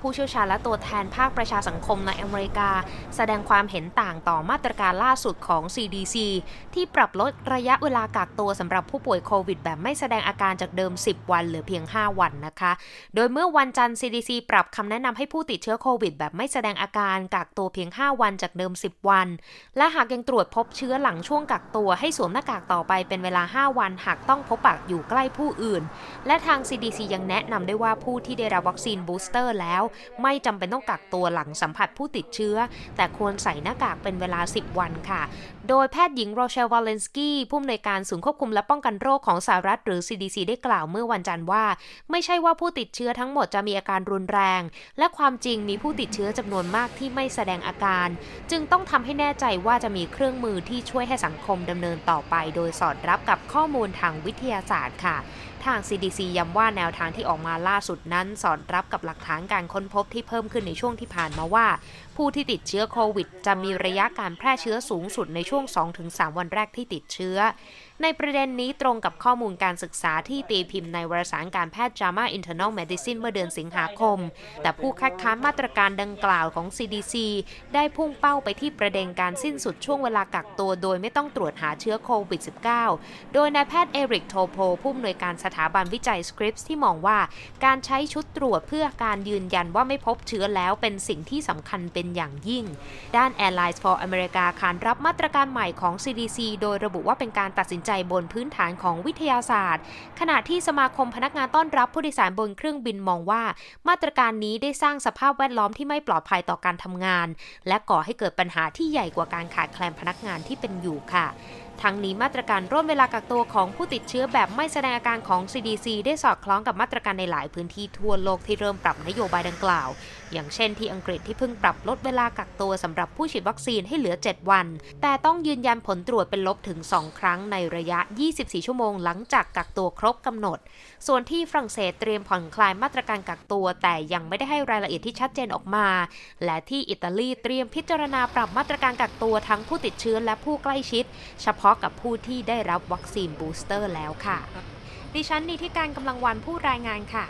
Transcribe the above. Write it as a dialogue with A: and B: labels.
A: ผู้เชี่ยวชาญและตัวแทนภาคประชาสังคมในอเมริกา แสดงความเห็นต่างต่อมาตรการล่าสุดของ CDC ที่ปรับลดระยะเวลากักตัวสำหรับผู้ป่วยโควิด แบบไม่แสดงอาการจากเดิม 10 วันเหลือเพียง 5 วันนะคะ โดยเมื่อวันจันทร์ CDC ปรับคำแนะนำให้ผู้ติดเชื้อโควิด แบบไม่แสดงอาการกักตัวเพียง 5 วันจากเดิม 10 วัน และหากยังตรวจพบเชื้อหลังช่วงกักตัวให้สวมหน้ากากต่อไปเป็นเวลา 5 วัน หากต้องพบปะอยู่ใกล้ผู้อื่น และทาง CDC ยังแนะนำได้ว่าผู้ที่ได้รับวัคซีนบูสเตอร์แล้วไม่จำเป็นต้องกักตัวหลังสัมผัสผู้ติดเชื้อ แต่ควรใส่หน้ากากเป็นเวลา 10 วันค่ะ โดยแพทย์หญิงโรเชลวาเลนสกี้ผู้อำนวยการศูนย์ควบคุมและป้องกันโรคของสหรัฐหรือ CDC ได้กล่าวเมื่อวันจันทร์ว่า ไม่ใช่ว่าผู้ติดเชื้อทั้งหมดจะมีอาการรุนแรง และความจริงมีผู้ติดเชื้อจำนวนมากที่ไม่แสดงอาการ จึงต้องทำให้แน่ใจว่าจะมีเครื่องมือที่ช่วยให้สังคมดำเนินต่อไป โดยสอดรับกับข้อมูลทางวิทยาศาสตร์ค่ะทาง CDC ย้ำว่าแนวทางที่ออกมาล่าสุดนั้น สอดรับกับหลักฐานการค้นพบที่เพิ่มขึ้นในช่วงที่ผ่านมาว่า ผู้ที่ติดเชื้อโควิด จะมีระยะการแพร่เชื้อสูงสุดในช่วง 2-3 วันแรกที่ติดเชื้อ ในประเด็นนี้ตรงกับข้อมูลการศึกษาที่ตีพิมพ์ในวารสารการแพทย์ JAMA Internal Medicine เมื่อเดือนสิงหาคม แต่ผู้คัดค้านมาตรการดังกล่าวของ CDC ได้พุ่งเป้าไปที่ประเด็นการสิ้นสุดช่วงเวลากักตัว โดยไม่ต้องตรวจหาเชื้อโควิด -19 โดยนายแพทย์เอริกโทโพผู้อำนวยการสถาบันวิจัย Scripps ที่มองว่าการใช้ชุดตรวจเพื่อการยืนยันว่าไม่พบเชื้อแล้วเป็นสิ่งที่สำคัญเป็นอย่างยิ่ง ด้าน Airlines for America ขานรับมาตรการใหม่ของ CDC โดยระบุว่าเป็นการตัดสินใจบนพื้นฐานของวิทยาศาสตร์ ขณะที่สมาคมพนักงานต้อนรับผู้โดยสารบนเครื่องบินมองว่า มาตรการนี้ได้สร้างสภาพแวดล้อมที่ไม่ปลอดภัยต่อการทำงาน และก่อให้เกิดปัญหาที่ใหญ่กว่าการขาดแคลนพนักงานที่เป็นอยู่ค่ะทั้งนี้มาตรการร่วมเวลากักตัวของผู้ติดเชื้อแบบไม่แสดงอาการของ CDC ได้สอดคล้องกับมาตรการในหลายพื้นที่ทั่วโลกที่เริ่มปรับนโยบายดังกล่าว อย่างเช่นที่อังกฤษที่เพิ่งปรับลดเวลากักตัวสำหรับผู้ฉีดวัคซีนให้เหลือ 7 วัน แต่ต้องยืนยันผลตรวจเป็นลบถึง 2 ครั้งในระยะ 24 ชั่วโมงหลังจากกักตัวครบกำหนด ส่วนที่ฝรั่งเศสเตรียมผ่อนคลายมาตรการกักตัว แต่ยังไม่ได้ให้รายละเอียดที่ชัดเจนออกมา และที่อิตาลีเตรียมพิจารณาปรับมาตรการกักตัวทั้งผู้ติดเชื้อและผู้ใกล้ชิด เฉพาะกับผู้ที่ได้รับวัคซีนบูสเตอร์แล้วค่ะ ดิฉันนีที่การกำลังวันผู้รายงานค่ะ